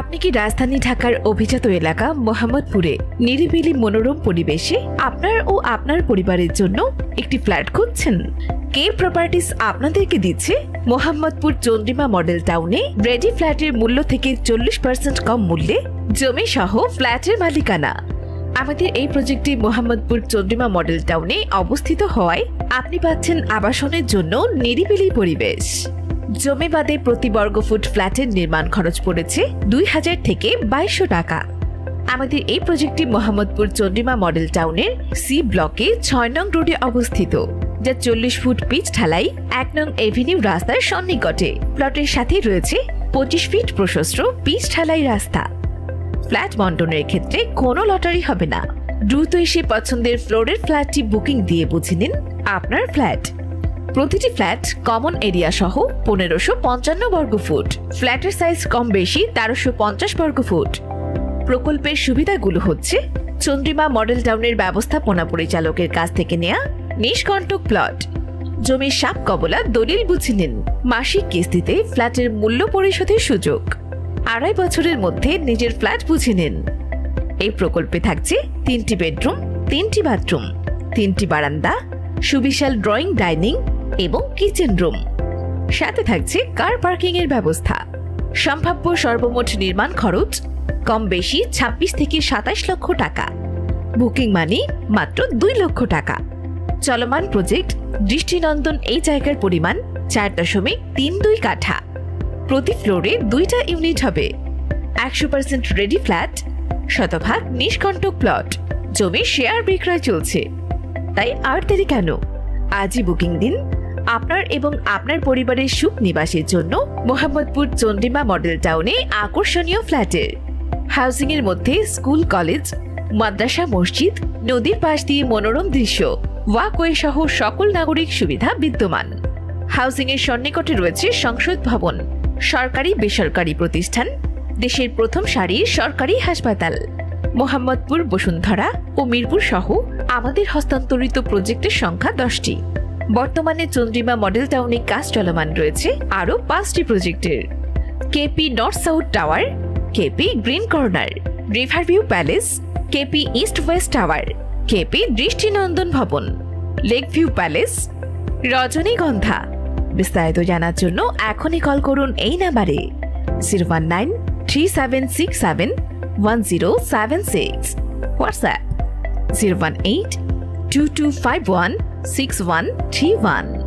আপনি কি রাজধানী ঢাকার অভিজাত এলাকা মোহাম্মদপুরে নিরিবিলি মনোরম পরিবেশে আপনার ও আপনার পরিবারের জন্য একটি ফ্ল্যাট খুঁজছেন? কে প্রপার্টিস আপনাদেরকে দিচ্ছে? মোহাম্মদপুর চন্দ্রিমা মডেল টাউনে রেডি ফ্ল্যাটের মূল্য থেকে চল্লিশ পার্সেন্ট কম মূল্যে জমি সহ ফ্ল্যাটের মালিকানা। আমাদের এই প্রজেক্টটি মোহাম্মদপুর চন্দ্রিমা মডেল টাউনে অবস্থিত হওয়ায় আপনি পাচ্ছেন আবাসনের জন্য নিরিবিলি পরিবেশ। জমি বাদে প্রতি বর্গফুট ফ্ল্যাটের নির্মাণ খরচ পড়েছে দুই হাজার থেকে বাইশশো টাকা। আমাদের এই প্রজেক্টটি মোহাম্মদপুর চন্দ্রিমা মডেল টাউনের সি ব্লকে ছয় নং রোডে অবস্থিত, যা চল্লিশ ফুট পিচ ঢালাই এক নং এভিনিউ রাস্তার সন্নিকটে। প্লটের সাথে রয়েছে পঁচিশ ফিট প্রশস্ত পিচ ঢালাই রাস্তা। ফ্ল্যাট বন্টনের ক্ষেত্রে কোনো লটারি হবে না। দ্রুত এসে পছন্দের ফ্লোরের ফ্ল্যাটটি বুকিং দিয়ে বুঝে নিন আপনার ফ্ল্যাট। প্রতিটি ফ্ল্যাট কমন এরিয়া সহ পনেরোশো পঞ্চান্ন বর্গফুট ফ্ল্যাটের সাইজ কম বেশি তেরোশো পঞ্চাশ বর্গফুট প্রকল্পের সুবিধাগুলো হচ্ছে চন্দ্রিমা মডেল টাউনের ব্যবস্থাপনা পরিচালকের কাছ থেকে নেয়া নিষ্কণ্টক প্লট জমির সাপ কবলা দলিল বুঝে নিন। মাসিক কিস্তিতে ফ্ল্যাটের মূল্য পরিশোধের সুযোগ। আড়াই বছরের মধ্যে নিজের ফ্ল্যাট বুঝে নিন। এই প্রকল্পে থাকছে তিনটি বেডরুম তিনটি বাথরুম তিনটি বারান্দা, সুবিশাল ড্রয়িং ডাইনিং এবং কিচেন রুম। সাথে থাকছে কার পার্কিং এর ব্যবস্থা। সম্ভাব্য সর্বমোট নির্মাণ খরচ কম বেশি ২৬ থেকে সাতাশ লক্ষ টাকা। বুকিং মানি মাত্র দুই লক্ষ টাকা। চলমান প্রজেক্ট দৃষ্টিনন্দন এই জায়গার পরিমাণ চার দশমিক তিন দুই কাঠা। প্রতি ফ্লোরে দুইটা ইউনিট হবে। একশো পার্সেন্ট রেডি ফ্ল্যাট, শতভাগ নিষ্কণ্টক প্লট। জমি শেয়ার বিক্রয় চলছে। তাই আর দেরি কেন? আজই বুকিং দিন। আপনার এবং আপনার পরিবারের সুখ নিবাসের জন্য মোহাম্মদপুর চন্ডিমা মডেল টাউনে আকর্ষণীয় ফ্ল্যাটের হাউজিং এর মধ্যে স্কুল, কলেজ, মাদ্রাসা, মসজিদ, নদীর পাশ দিয়ে মনোরম দৃশ্য, ওয়াকওয়ে সহ সকল নাগরিক সুবিধা বিদ্যমান। হাউজিং এর সন্নিকটে রয়েছে সংসদ ভবন, সরকারি বেসরকারি প্রতিষ্ঠান, দেশের প্রথম সারির সরকারি হাসপাতাল। মোহাম্মদপুর, বসুন্ধরা ও মিরপুর সহ আমাদের হস্তান্তরিত প্রজেক্টের সংখ্যা দশটি। বর্তমানে চন্দ্রিমা মডেল টাউনে কাজ চলমান রয়েছে আরও পাঁচটি প্রজেক্টের KP north south tower KP green corner riverview palace KP east west tower KP দৃষ্টিনন্দন ভবন লেক ভিউ প্যালেস রজনীগন্ধা বিস্তারিত জানার জন্য এখনই কল করুন এই নাম্বারে zero one nine three seven six seven one zero seven six WhatsApp zero one eight two two five one six one three one